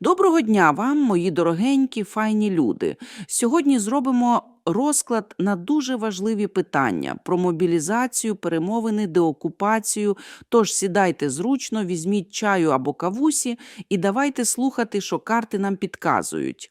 Доброго дня вам, мої дорогенькі, файні люди. Сьогодні зробимо розклад на дуже важливі питання про мобілізацію, перемовини, деокупацію. Тож сідайте зручно, візьміть чаю або кавусі і давайте слухати, що карти нам підказують.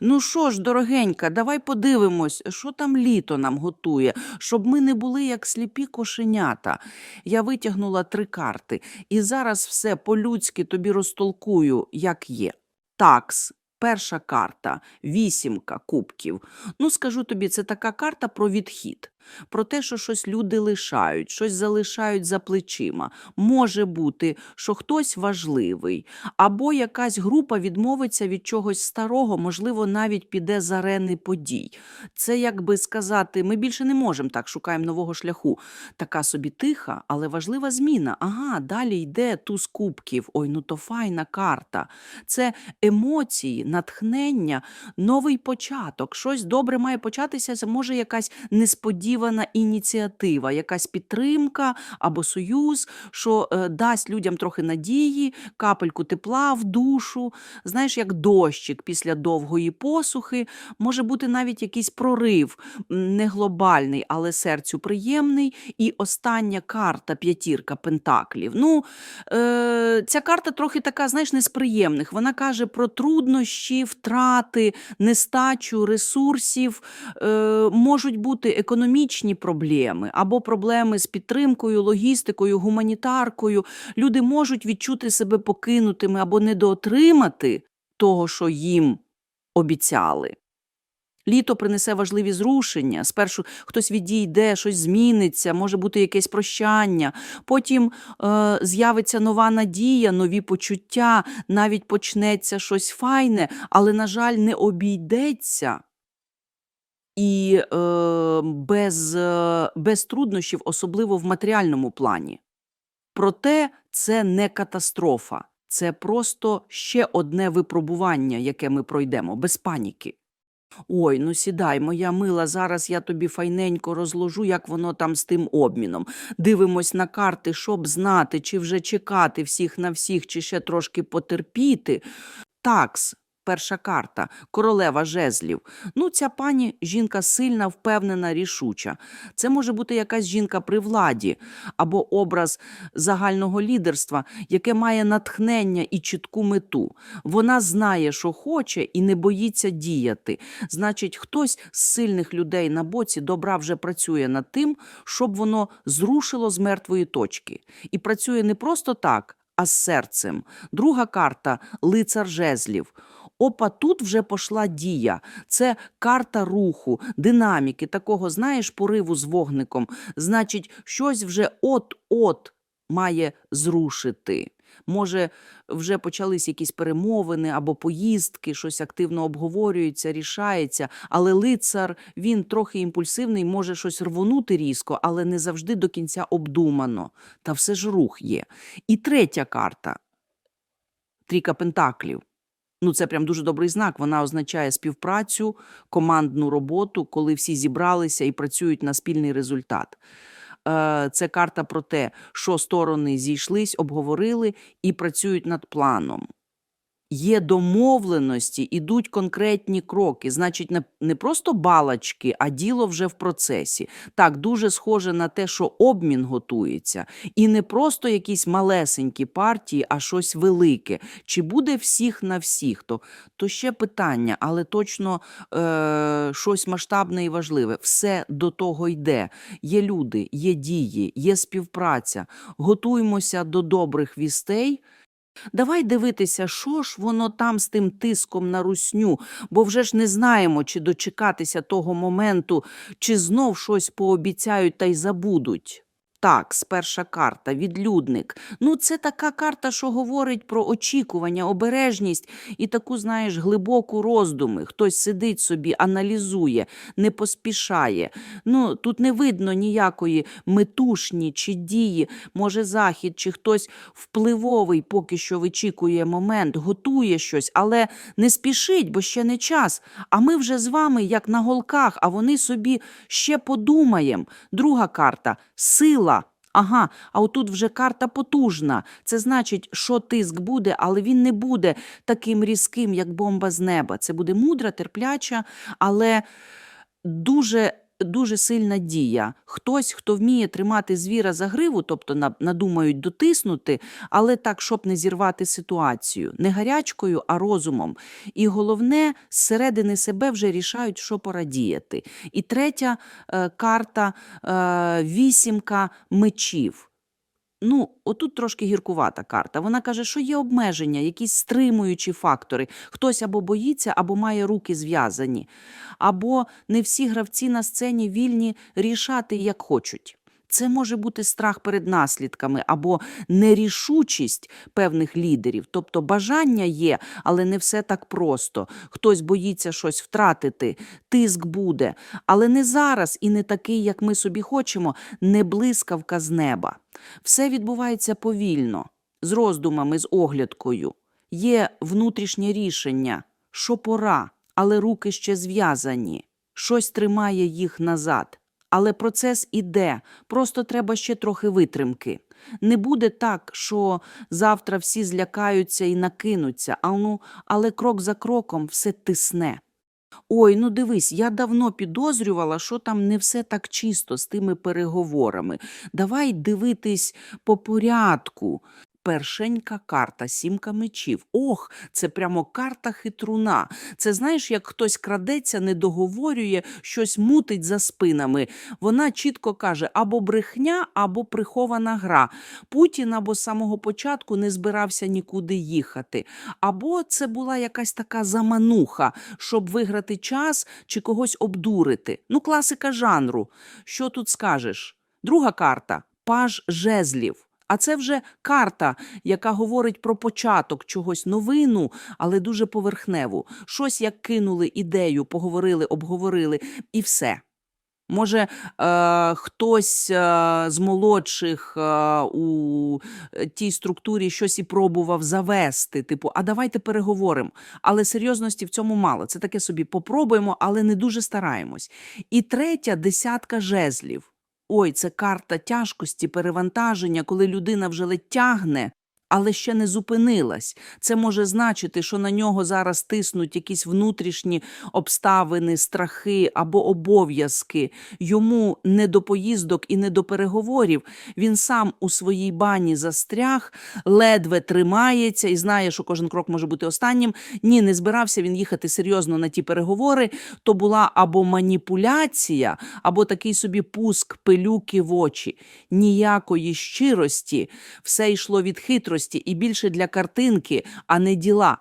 Ну що ж, дорогенька, давай подивимось, що там літо нам готує, щоб ми не були як сліпі кошенята. Я витягнула три карти, і зараз все по-людськи тобі розтолкую, як є. Такс. Перша карта вісімка кубків. Ну, скажу тобі, це така карта про відхід, про те, що щось люди лишають, щось залишають за плечима. Може бути, що хтось важливий, або якась група відмовиться від чогось старого, можливо, навіть піде з арени подій. Це, як би сказати, ми більше не можемо так, шукаємо нового шляху. Така собі тиха, але важлива зміна. Ага, далі йде туз кубків. Ой, ну то файна карта. Це емоції, натхнення, новий початок. Щось добре має початися. Це може якась несподівана ініціатива, якась підтримка або союз, що е, дасть людям трохи надії, капельку тепла в душу. Знаєш, як дощик після довгої посухи, може бути навіть якийсь прорив, не глобальний, але серцю приємний. І остання карта п'ятірка пентаклів. Ну, е, ця карта трохи така, знаєш, не з приємних. Вона каже про труднощі, втрати, нестачу ресурсів, е, можуть бути економічні проблеми або проблеми з підтримкою, логістикою, гуманітаркою. Люди можуть відчути себе покинутими або недоотримати того, що їм обіцяли. Літо принесе важливі зрушення. Спершу хтось відійде, щось зміниться, може бути якесь прощання. Потім е, з'явиться нова надія, нові почуття, навіть почнеться щось файне, але, на жаль, не обійдеться. І е, без, е, без труднощів, особливо в матеріальному плані. Проте це не катастрофа, це просто ще одне випробування, яке ми пройдемо, без паніки. Ой, ну сідай, моя мила, зараз я тобі файненько розложу, як воно там з тим обміном. Дивимось на карти, щоб знати, чи вже чекати всіх на всіх, чи ще трошки потерпіти. Такс. Перша карта королева жезлів. Ну, ця пані жінка сильна, впевнена, рішуча. Це може бути якась жінка при владі або образ загального лідерства, яке має натхнення і чітку мету. Вона знає, що хоче, і не боїться діяти. Значить, хтось з сильних людей на боці добра вже працює над тим, щоб воно зрушило з мертвої точки. І працює не просто так, а з серцем. Друга карта лицар жезлів. Опа, тут вже пішла дія. Це карта руху, динаміки, такого, знаєш, пориву з вогником. Значить, щось вже от-от має зрушити. Може, вже почались якісь перемовини або поїздки, щось активно обговорюється, рішається, але лицар він трохи імпульсивний, може щось рвонути різко, але не завжди до кінця обдумано. Та все ж рух є. І третя карта трійка пентаклів. Ну, це прям дуже добрий знак. Вона означає співпрацю, командну роботу, коли всі зібралися і працюють на спільний результат. Е, Це карта про те, що сторони зійшлись, обговорили і працюють над планом. Є домовленості, ідуть конкретні кроки. Значить, не, просто балачки, а діло вже в процесі. Так, дуже схоже на те, що обмін готується. І не просто якісь малесенькі партії, а щось велике. Чи буде всіх на всіх? То, то ще питання, але точно е, щось масштабне і важливе. Все до того йде. Є люди, є дії, є співпраця. Готуємося до добрих вістей. Давай дивитися, що ж воно там з тим тиском на русню, бо вже ж не знаємо, чи дочекатися того моменту, чи знов щось пообіцяють та й забудуть. Так, перша карта, відлюдник. Ну, це така карта, що говорить про очікування, обережність і таку, знаєш, глибоку роздуми. Хтось сидить собі, аналізує, не поспішає. Ну, тут не видно ніякої метушні чи дії. Може, захід, чи хтось впливовий поки що вичікує момент, готує щось, але не спішить, бо ще не час. А ми вже з вами, як на голках, а вони собі ще подумаєм. Друга карта сила. Ага, а отут вже карта потужна. Це значить, що тиск буде, але він не буде таким різким, як бомба з неба. Це буде мудра, терпляча, але дуже. Дуже сильна дія. Хтось, хто вміє тримати звіра за гриву, тобто надумають дотиснути, але так, щоб не зірвати ситуацію, не гарячкою, а розумом. І головне, зсередини себе вже рішають, що пора діяти. І третя е, карта е, вісімка мечів. Ну, отут трошки гіркувата карта. Вона каже, що є обмеження, якісь стримуючі фактори. Хтось або боїться, або має руки зв'язані, або не всі гравці на сцені вільні рішати, як хочуть. Це може бути страх перед наслідками або нерішучість певних лідерів. Тобто бажання є, але не все так просто. Хтось боїться щось втратити, тиск буде, але не зараз і не такий, як ми собі хочемо, не блискавка з неба. Все відбувається повільно, з роздумами, з оглядкою. Є внутрішнє рішення, що пора, але руки ще зв'язані. Щось тримає їх назад. Але процес іде, просто треба ще трохи витримки. Не буде так, що завтра всі злякаються і накинуться, а ну, але крок за кроком все тисне. Ой, ну дивись, я давно підозрювала, що там не все так чисто з тими переговорами. Давай дивитись по порядку. Першенька карта, сімка мечів. Ох, це прямо карта хитруна. Це знаєш, як хтось крадеться, не договорює, щось мутить за спинами. Вона чітко каже: або брехня, або прихована гра. Путін або з самого початку не збирався нікуди їхати. Або це була якась така замануха, щоб виграти час чи когось обдурити. Ну, класика жанру. Що тут скажеш? Друга карта паж жезлів. А це вже карта, яка говорить про початок чогось новину, але дуже поверхневу. Щось як кинули ідею, поговорили, обговорили, і все. Може, е, хтось е, з молодших е, у тій структурі щось і пробував завести, типу, а давайте переговоримо. Але серйозності в цьому мало. Це таке собі попробуємо, але не дуже стараємось. І третя десятка жезлів. Ой, це карта тяжкості, перевантаження, коли людина вже ледь тягне, але ще не зупинилась. Це може значити, що на нього зараз тиснуть якісь внутрішні обставини, страхи або обов'язки. Йому не до поїздок і не до переговорів. Він сам у своїй бані застряг, ледве тримається і знає, що кожен крок може бути останнім. Ні, не збирався він їхати серйозно на ті переговори. То була або маніпуляція, або такий собі пуск пилюки в очі. Ніякої щирості, все йшло від хитрості і більше для картинки, а не діла.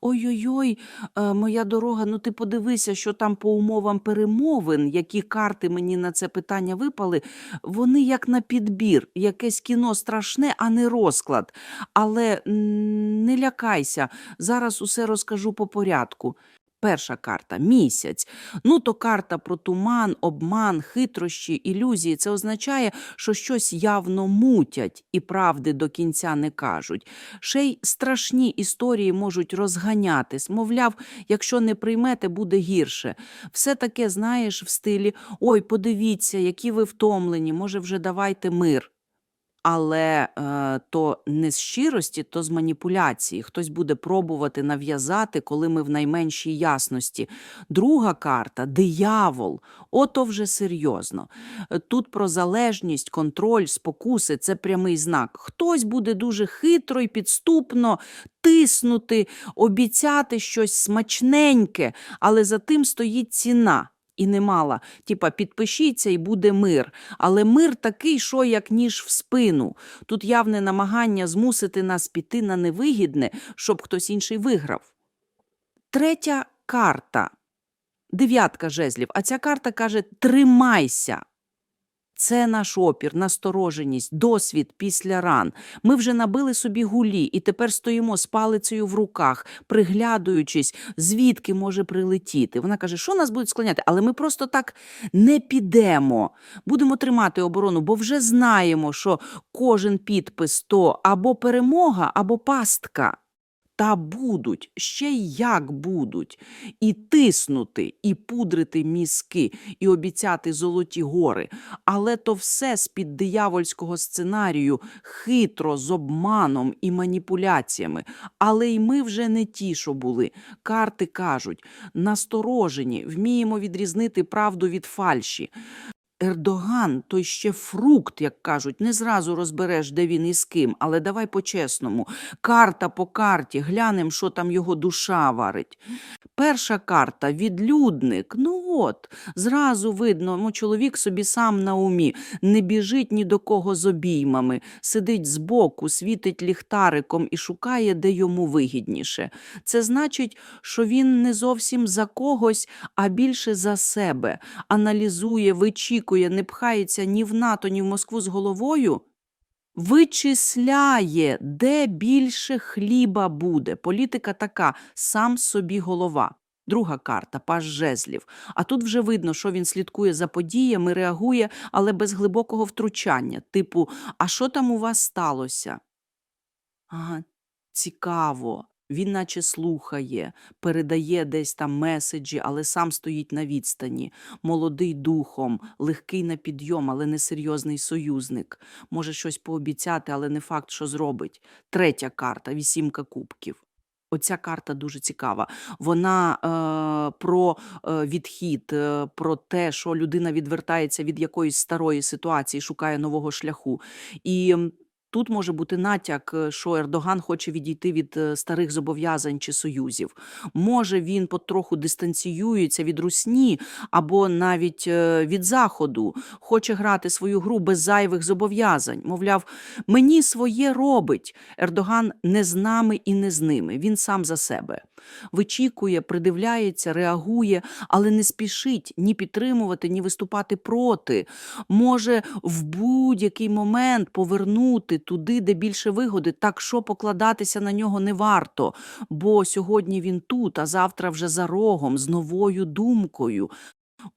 Ой-ой-ой, е, моя дорога, ну ти подивися, що там по умовам перемовин, які карти мені на це питання випали, вони як на підбір, якесь кіно страшне, а не розклад. Але не лякайся, зараз усе розкажу по порядку. Перша карта місяць. Ну, то карта про туман, обман, хитрощі, ілюзії. Це означає, що щось явно мутять і правди до кінця не кажуть. Ще й страшні історії можуть розганятись. Мовляв, якщо не приймете, буде гірше. Все таке, знаєш, в стилі Ой, подивіться, які ви втомлені, може, вже давайте мир. Але е, то не з щирості, то з маніпуляції. Хтось буде пробувати нав'язати, коли ми в найменшій ясності. Друга карта диявол. Ото вже серйозно. Е, Тут про залежність, контроль, спокуси це прямий знак. Хтось буде дуже хитро і підступно тиснути, обіцяти щось смачненьке, але за тим стоїть ціна. І не мала. типа підпишіться і буде мир. Але мир такий, що як ніж в спину. Тут явне намагання змусити нас піти на невигідне, щоб хтось інший виграв. Третя карта. Дев'ятка жезлів. А ця карта каже: тримайся. Це наш опір, настороженість, досвід після ран. Ми вже набили собі гулі і тепер стоїмо з палицею в руках, приглядуючись, звідки може прилетіти. Вона каже, що нас будуть склоняти, але ми просто так не підемо. Будемо тримати оборону, бо вже знаємо, що кожен підпис то або перемога, або пастка. Та будуть, ще як будуть. І тиснути, і пудрити мізки, і обіцяти золоті гори. Але то все з-під диявольського сценарію, хитро, з обманом і маніпуляціями. Але й ми вже не ті, що були. Карти кажуть, насторожені, вміємо відрізнити правду від фальші. Ердоган той ще фрукт, як кажуть, не зразу розбереш, де він і з ким, але давай по-чесному. Карта по карті, глянем, що там його душа варить. Перша карта відлюдник. Ну от, зразу видно, ну, чоловік собі сам на умі, не біжить ні до кого з обіймами, сидить збоку, світить ліхтариком і шукає, де йому вигідніше. Це значить, що він не зовсім за когось, а більше за себе, аналізує, вичікує, не пхається ні в НАТО, ні в Москву з головою. Вичисляє, де більше хліба буде. Політика така, сам собі голова. Друга карта паж жезлів. А тут вже видно, що він слідкує за подіями, реагує, але без глибокого втручання. Типу, а що там у вас сталося? Ага, цікаво. Він наче слухає, передає десь там меседжі, але сам стоїть на відстані. Молодий духом, легкий на підйом, але несерйозний союзник. Може щось пообіцяти, але не факт, що зробить. Третя карта вісімка кубків. Оця карта дуже цікава. Вона е, про е, відхід, е, про те, що людина відвертається від якоїсь старої ситуації, шукає нового шляху. І тут може бути натяк, е, що Ердоган хоче відійти від е, старих зобов'язань чи союзів. Може, він потроху дистанціюється від русні або навіть е, від заходу, хоче грати свою гру без зайвих зобов'язань. Мовляв, мені своє робить. Ердоган не з нами і не з ними. Він сам за себе. Вичікує, придивляється, реагує, але не спішить ні підтримувати, ні виступати проти. Може в будь-який момент повернути туди, де більше вигоди, так що покладатися на нього не варто. Бо сьогодні він тут, а завтра вже за рогом, з новою думкою.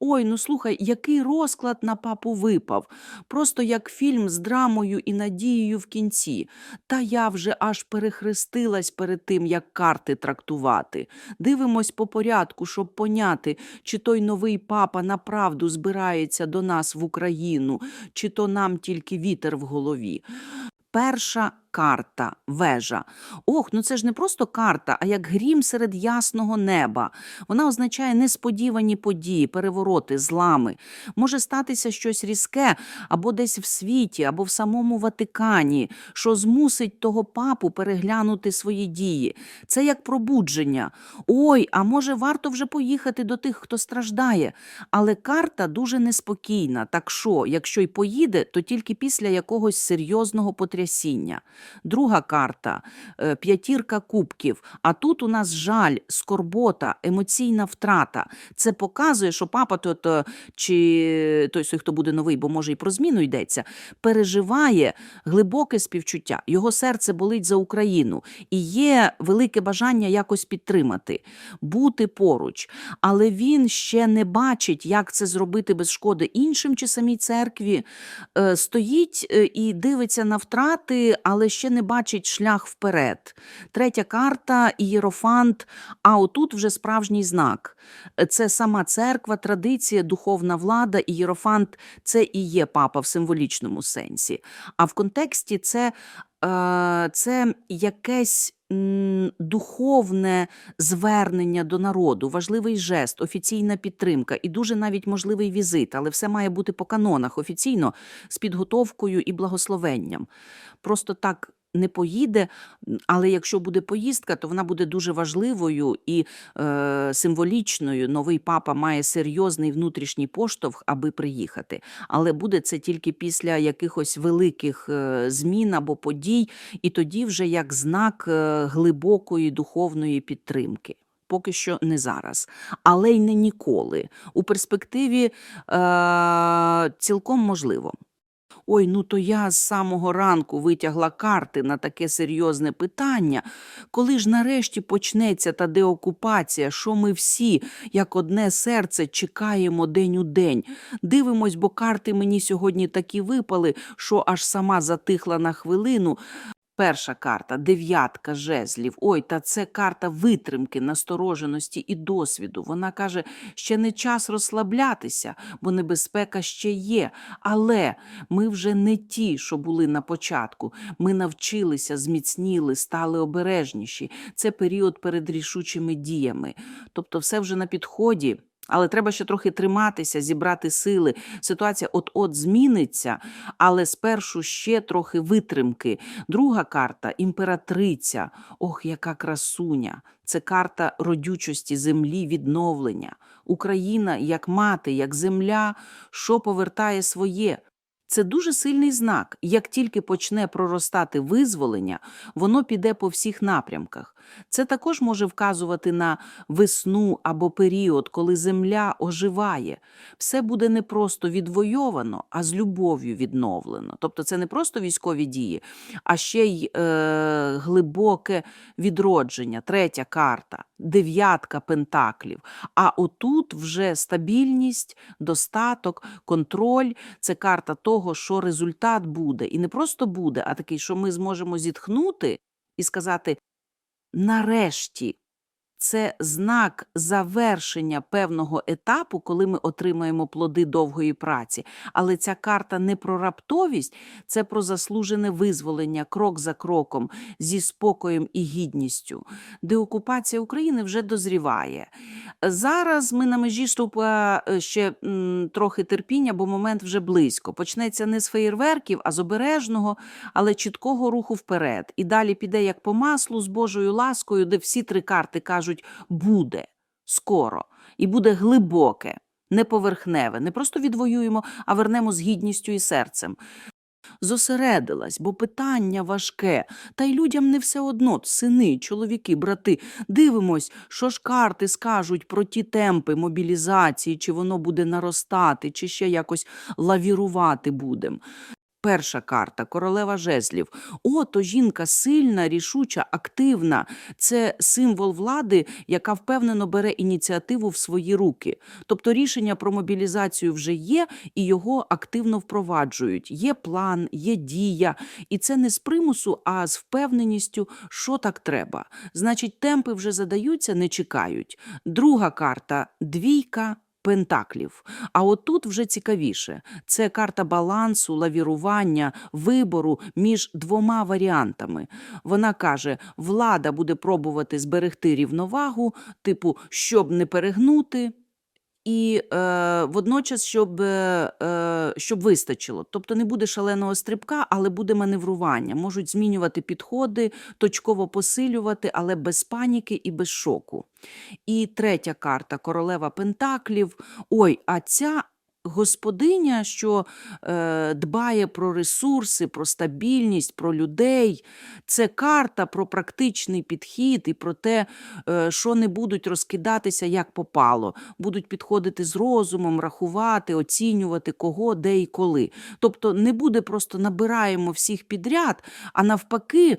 Ой, ну слухай, який розклад на папу випав. Просто як фільм з драмою і надією в кінці. Та я вже аж перехрестилась перед тим, як карти трактувати. Дивимось по порядку, щоб поняти, чи той новий папа направду збирається до нас в Україну, чи то нам тільки вітер в голові. Перша карта вежа. Ох, ну це ж не просто карта, а як грім серед ясного неба. Вона означає несподівані події, перевороти, злами. Може статися щось різке або десь в світі, або в самому Ватикані, що змусить того папу переглянути свої дії. Це як пробудження. Ой, а може варто вже поїхати до тих, хто страждає. Але карта дуже неспокійна. Так що, якщо й поїде, то тільки після якогось серйозного потрясіння. Друга карта е, п'ятірка кубків. А тут у нас жаль, скорбота, емоційна втрата. Це показує, що папа тут, е, чи той, хто буде новий, бо може і про зміну йдеться, переживає глибоке співчуття. Його серце болить за Україну і є велике бажання якось підтримати, бути поруч. Але він ще не бачить, як це зробити без шкоди іншим чи самій церкві. Е, Стоїть і дивиться на втрати, але ще не бачить шлях вперед. Третя карта ієрофант, а отут вже справжній знак. Це сама церква, традиція, духовна влада, ієрофант це і є папа в символічному сенсі. А в контексті це, е, це якесь духовне звернення до народу, важливий жест, офіційна підтримка і дуже навіть можливий візит, але все має бути по канонах офіційно з підготовкою і благословенням. Просто так не поїде, але якщо буде поїздка, то вона буде дуже важливою і е, символічною. Новий папа має серйозний внутрішній поштовх, аби приїхати. Але буде це тільки після якихось великих е, змін або подій, і тоді вже як знак е, глибокої духовної підтримки. Поки що не зараз, але й не ніколи. У перспективі е, цілком можливо. Ой, ну то я з самого ранку витягла карти на таке серйозне питання. Коли ж нарешті почнеться та деокупація, що ми всі, як одне серце, чекаємо день у день. Дивимось, бо карти мені сьогодні такі випали, що аж сама затихла на хвилину. Перша карта дев'ятка жезлів. Ой, та це карта витримки, настороженості і досвіду. Вона каже, ще не час розслаблятися, бо небезпека ще є. Але ми вже не ті, що були на початку. Ми навчилися, зміцніли, стали обережніші. Це період перед рішучими діями. Тобто, все вже на підході. Але треба ще трохи триматися, зібрати сили. Ситуація от-от зміниться, але спершу ще трохи витримки. Друга карта імператриця. Ох, яка красуня! Це карта родючості землі, відновлення. Україна, як мати, як земля, що повертає своє. Це дуже сильний знак. Як тільки почне проростати визволення, воно піде по всіх напрямках. Це також може вказувати на весну або період, коли земля оживає. Все буде не просто відвойовано, а з любов'ю відновлено. Тобто це не просто військові дії, а ще й е, глибоке відродження. Третя карта, дев'ятка пентаклів. А отут вже стабільність, достаток, контроль це карта того, що результат буде. І не просто буде, а такий, що ми зможемо зітхнути і сказати: нарешті. Це знак завершення певного етапу, коли ми отримаємо плоди довгої праці. Але ця карта не про раптовість, це про заслужене визволення крок за кроком, зі спокоєм і гідністю. Деокупація України вже дозріває. Зараз ми на межі ступа е, ще м, трохи терпіння, бо момент вже близько. Почнеться не з феєрверків, а з обережного, але чіткого руху вперед. І далі піде як по маслу з Божою ласкою, де всі три карти кажуть буде скоро і буде глибоке, не поверхневе. Не просто відвоюємо, а вернемо з гідністю і серцем. Зосередилась, бо питання важке, та й людям не все одно, сини, чоловіки, брати. Дивимось, що ж карти скажуть про ті темпи мобілізації, чи воно буде наростати, чи ще якось лавірувати будем. Перша карта королева жезлів. О, то жінка сильна, рішуча, активна. Це символ влади, яка впевнено бере ініціативу в свої руки. Тобто рішення про мобілізацію вже є, і його активно впроваджують. Є план, є дія, і це не з примусу, а з впевненістю, що так треба. Значить, темпи вже задаються, не чекають. Друга карта двійка. Пентаклів. А отут вже цікавіше. Це карта балансу, лавірування, вибору між двома варіантами. Вона каже: влада буде пробувати зберегти рівновагу, типу, щоб не перегнути. І е, водночас, щоб, е, е, щоб вистачило. Тобто не буде шаленого стрибка, але буде маневрування. Можуть змінювати підходи, точково посилювати, але без паніки і без шоку. І третя карта королева Пентаклів. Ой, а ця господиня, що е, дбає про ресурси, про стабільність, про людей. Це карта про практичний підхід і про те, е, що не будуть розкидатися як попало, будуть підходити з розумом, рахувати, оцінювати кого, де і коли. Тобто не буде просто набираємо всіх підряд, а навпаки, е,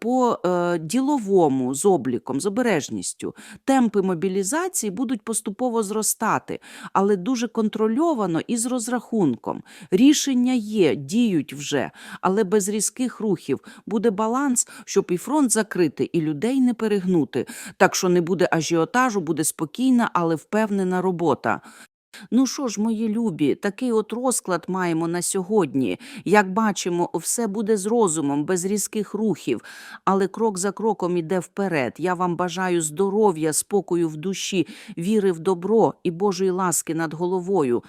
по е, діловому з обліком, з обережністю. Темпи мобілізації будуть поступово зростати, але дуже контрольовано і з розрахунком. Рішення є, діють вже, але без різких рухів буде баланс, щоб і фронт закрити, і людей не перегнути. Так що не буде ажіотажу, буде спокійна, але впевнена робота. Ну що ж, мої любі, такий от розклад маємо на сьогодні. Як бачимо, все буде з розумом, без різких рухів, але крок за кроком іде вперед. Я вам бажаю здоров'я, спокою в душі, віри в добро і Божої ласки над головою.